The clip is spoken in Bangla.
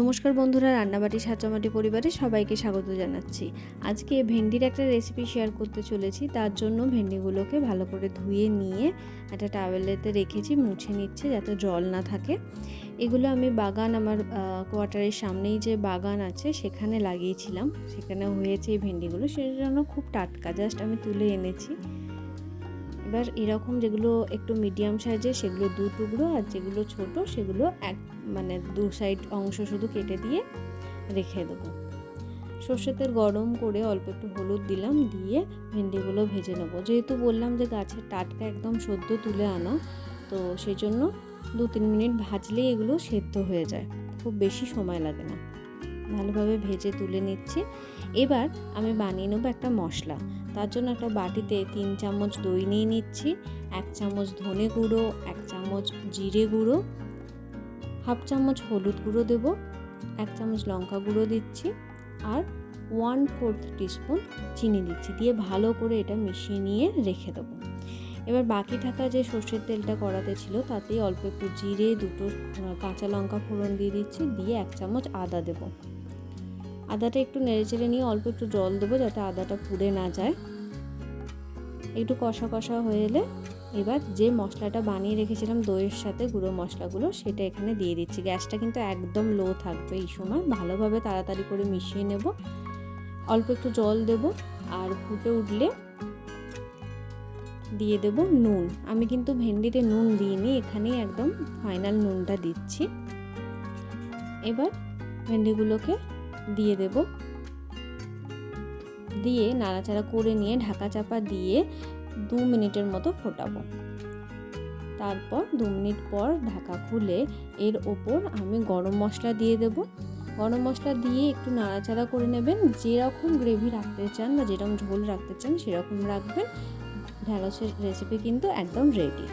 নমস্কার বন্ধুরা, রান্নাবাটি সাঁচামাটি পরিবারে সবাইকে স্বাগত জানাচ্ছি। আজকে ভেন্ডির একটা রেসিপি শেয়ার করতে চলেছি, তার জন্য ভেন্ডিগুলোকে ভালো করে ধুয়ে নিয়ে একটা টাওয়েলেতে রেখেছি, মুছে নিচ্ছে যাতে জল না থাকে। এগুলো আমি বাগান, আমার কোয়ার্টারের সামনেই যে বাগান আছে, সেখানে লাগিয়েছিলাম। সেখানে হয়েছে এই ভেন্ডিগুলো সেটার জন্য খুব টাটকা জাস্ট আমি তুলে এনেছি। এবার এরকম যেগুলো একটু মিডিয়াম সাইজের সেগুলো দু টুকরো আর যেগুলো ছোট, সেগুলো এক মানে দু সাইড অংশ শুধু কেটে দিয়ে রেখে দেবো। সর্ষের তেল গরম করে অল্প একটু হলুদ দিলাম, দিয়ে ভেন্ডিগুলো ভেজে নেব। যেহেতু বললাম যে গাছের টাটকা একদম সদ্য তুলে আনা, তো সেই জন্য দু তিন মিনিট ভাজলেই এগুলো সেদ্ধ হয়ে যায়। খুব বেশি সময় লাগে না। ভালোভাবে ভেজে তুলে নিচ্ছি। এবার আমি বানিয়ে নেব একটা মশলা। তার জন্য একটা বাটিতে তিন চামচ দই নিয়ে নিচ্ছি, এক চামচ ধনে গুঁড়ো, এক চামচ জিরে গুঁড়ো, হাফ চামচ হলুদ গুঁড়ো দেব, এক চামচ লঙ্কা গুঁড়ো দিচ্ছি আর ওয়ান ফোর্থ টিস্পুন চিনি দিচ্ছি দিয়ে ভালো করে এটা মিশিয়ে নিয়ে রেখে দেবো। এবার বাকি থাকা যে সর্ষের তেলটা করাতে ছিল তাতেই অল্প একটু জিরে, দুটো কাঁচা লঙ্কা ফোড়ন দিয়ে দিচ্ছি, দিয়ে এক চামচ আদা দেবো। আদাটা একটু নেড়ে চেড়ে নিয়ে অল্প একটু জল দেবো যাতে আদাটা পুড়ে না যায়। একটু কষা কষা হয়ে এলে এবার যে মশলাটা বানিয়ে রেখেছিলাম দইয়ের সাথে গুঁড়ো মশলাগুলো সেটা এখানে দিয়ে দিচ্ছি। গ্যাসটা কিন্তু একদম লো থাকবে এই সময়। ভালোভাবে তাড়াতাড়ি করে মিশিয়ে নেব। অল্প একটু জল দেব আর ফুটে উঠলে দিয়ে দেব নুন। আমি কিন্তু ভেন্ডিতে নুন দিইনি, এখানেই একদম ফাইনাল নুনটা দিচ্ছি। এবার ভেন্ডিগুলোকে দিয়ে দেব। দিয়ে নাড়াচাড়া করে নিয়ে ঢাকা চাপা দিয়ে দু মিনিটের মতো ফোটাবো। তারপর দু মিনিট পর ঢাকা খুলে এর ওপর আমি গরম মশলা দিয়ে দেব। গরম মশলা দিয়ে একটু নাড়াচাড়া করে নেবেন। যেরকম গ্রেভি রাখতে চান বা যেরকম ঝোল রাখতে চান সেরকম রাখবেন। ঢ্যাঁড়সের রেসিপি কিন্তু একদম রেডি